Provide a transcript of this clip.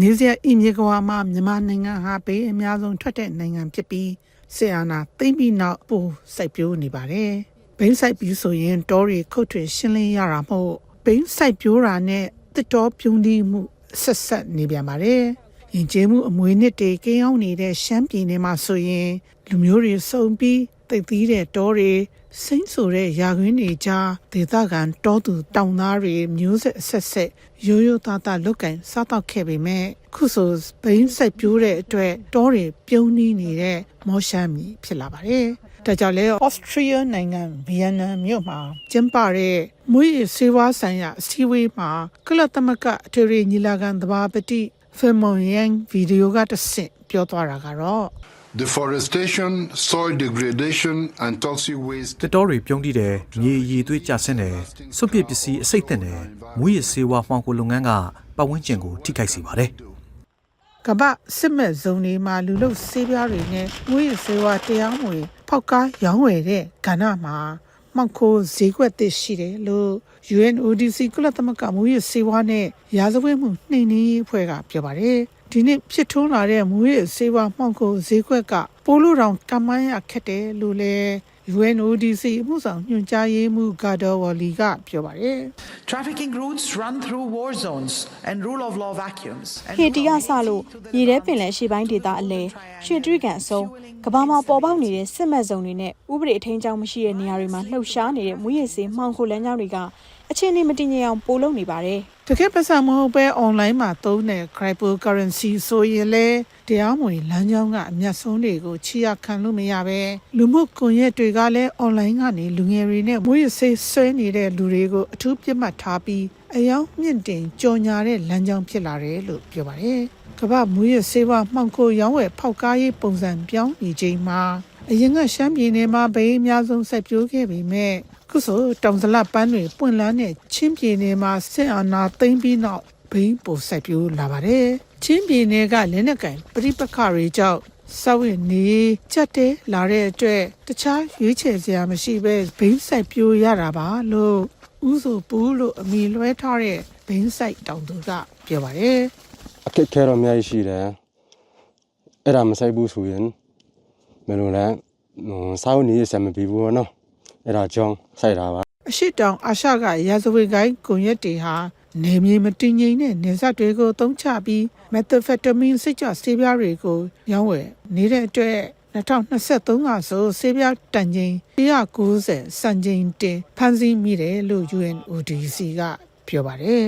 နေစရာအင်မြေကဝါမှာမြန်မာနိုင်ငံဟာဘေးအများဆုံးထွက်တဲ့နိုင်ငံဖြစ်ပြီးဆီယနာသိမ့်ပြီးနောက်ပိုစိုက်ပျိုးနေပါတယ်။ဘိန်းစိုက်ပြီးဆိုရင်တောတွေခုတ်ထွင်ရှင်းလင်းရတာမို့ဘိန်းစိုက်ပျိုးတာနဲ့တစ်တော်ပြုံးတီးမှုဆက်ဆက်နေပြန်ပါတယ်။ယဉ်ကျေးမှုအမွေနှစ်တွေကင်းအောင်နေတဲ့ရှမ်းပြည်နယ်မှာဆိုရင်လူမျိုးတွေစုံပြီး တိတ်သီးတဲ့တောတွေစိမ့်ဆိုတဲ့ရာခွင်းတွေကြားဒေသခံတောသူတောင်သားတွေမျိုးဆက်အဆက်ဆက်ရိုးရိုးသားသားလုတ်ကင်စားတော့ခဲ့ပေမဲ့ခုဆိုဘိန်းစိုက်ပြိုးတဲ့အတွက်တောတွေပြုံးနီးနေတဲ့မောရှမ်းမြေဖြစ်လာပါတယ်။ဒါကြောင့်လဲဩစတြေးလျနိုင်ငံဗီယက်နမ်မြို့မှာကျင်းပတဲ့မွေးစေဝါဆိုင်ရာအစည်းအဝေးမှာကလသမဂအထွေထွေညီလာခံသဘာပတိဖယ်မွန်ယန်ဗီဒီယိုကတဆင့်ပြောသွားတာကတော့ Deforestation, soil degradation, and toxic waste တစ်တော်တွေပြုံးတိတယ်မြေအည်သွေးကျဆင်းတယ်စွန့်ပစ်ပစ္စည်းအစိတ်သက်တယ်မွေးရစေဝါမှောင်ခိုလုပ်ငန်းကပတ်ဝန်းကျင်ကိုထိခိုက်စေပါတယ်ကမ္ဘာစစ်မဲ့ဇုံတွေမှာလူလုဆေးပြားတွေနဲ့ငွေဆေးဝါးတရားမဝင်ဖောက်ကားရောင်းဝယ်တဲ့ကဏ္ဍမှာမောက်ခိုးဈေးကွက်သစ်ရှိတယ်လို့ UNODC ကုလသမဂ္ဂမူရစေဝါနဲ့ရာဇဝတ်မှုနှိမ်နင်းရေးအဖွဲ့ကပြောပါတယ် ဒီနေ့ဖြစ်ထွန်းလာတဲ့မူရစေဝါမှောက်ခိုးဈေးကွက်ကပိုးလို့တောင်ကမန်းရခက်တယ်လို့လည်း UNODC အမှုဆောင်ညွှန်ကြားရေးမှူးဂါဒေါ်ဝလီကပြောပါတယ် Trafficking routes run through war zones and rule of law vacuums. And ဟေတီကစလို့ရေထဲပင်လယ်ရှေ့ပိုင်းဒေသအလဲရွှေတြိကန်အစုံကဘာမှာပေါ်ပေါက်နေတဲ့စစ်မဲ့စုံတွေနဲ့ဥပဒေအထင်းကြောင်းမရှိတဲ့နေရာတွေမှာလှုပ်ရှားနေတဲ့မွေးရည်စေးမှောင်ခိုလမ်းကြောင်းတွေကအခြေအနေမတည်ငြိမ်အောင်ပိုလုပ်နေပါတယ် တကယ်ပတ်စံမဟုတ်ပဲ online မှာသုံးတဲ့ cryptocurrency ဆိုရင်လေတရားမဝင်လမ်းကြောင်းကအမျက်ဆုံးတွေကိုချီရခံလို့မရပဲလူမှုကွန်ရက်တွေကလည်း online ကနေလူငယ်တွေနဲ့မွေးဆေးဆွဲနေတဲ့လူတွေကိုအထူးပြတ်မှတ်ထားပြီးအယောင်မြင့်တင်ကြော်ညာတဲ့လမ်းကြောင်းဖြစ်လာတယ်လို့ပြောပါတယ်ကမ္ဘာမွေးဆေးဝါးမှောင်ခိုရောင်းဝယ်ဖောက်ကားရေးပုံစံပြောင်းနေချိန်မှာအရင်ကရှမ်းပြည်နယ်မှာဘိန်းအများဆုံးဆက်ပြိုးခဲ့ပေမဲ့ ခုဆိုတောင်စလပန်းတွေပွင့်လန်းတဲ့ချင်းပြည်နယ်မှာစစ်အာဏာသိမ်းပြီးနောက်ဘိန်းပိုဆက်ပြိုးလာပါတယ်။ချင်းပြည်နယ်ကလက်နက်ကင်ပြိပခတွေကြောင့်စောက်ဝင်နေချက်တဲလာတဲ့အတွက်တခြားရွေးချယ်စရာမရှိပဲဘိန်းဆိုင်ပြိုးရတာပါလို့ဥဆိုပူးလို့အမိလွှဲထားတဲ့ဘိန်းဆိုင်တောင်သူကပြောပါတယ်အခက်အခဲတော့အများကြီးရှိတယ်အဲ့ဒါမဆိုင်ဘူးဆိုရင်မလို့လဲဟိုစောင်းနေရစမပြီးဘူးပေါ့နော် အဲ့ဒါကြောင့်ဆိုင်တာပါအရှိတောင်အာရှကရာဇဝတ်ကိုင်းကွန်ရက်တွေဟာနေမြေမတည်ငြိမ်တဲ့နေဆက်တွေကိုသုံးချပြီး methamphetamine စိတ်ကြဆေးပြားတွေကိုရောင်းဝယ်နေတဲ့အတွက်2023ကဆိုဆေးပြားတန်ချိန်190စံချိန်တင်ဖန်ဆီးမိတယ်လို့ UNODC ကပြောပါတယ်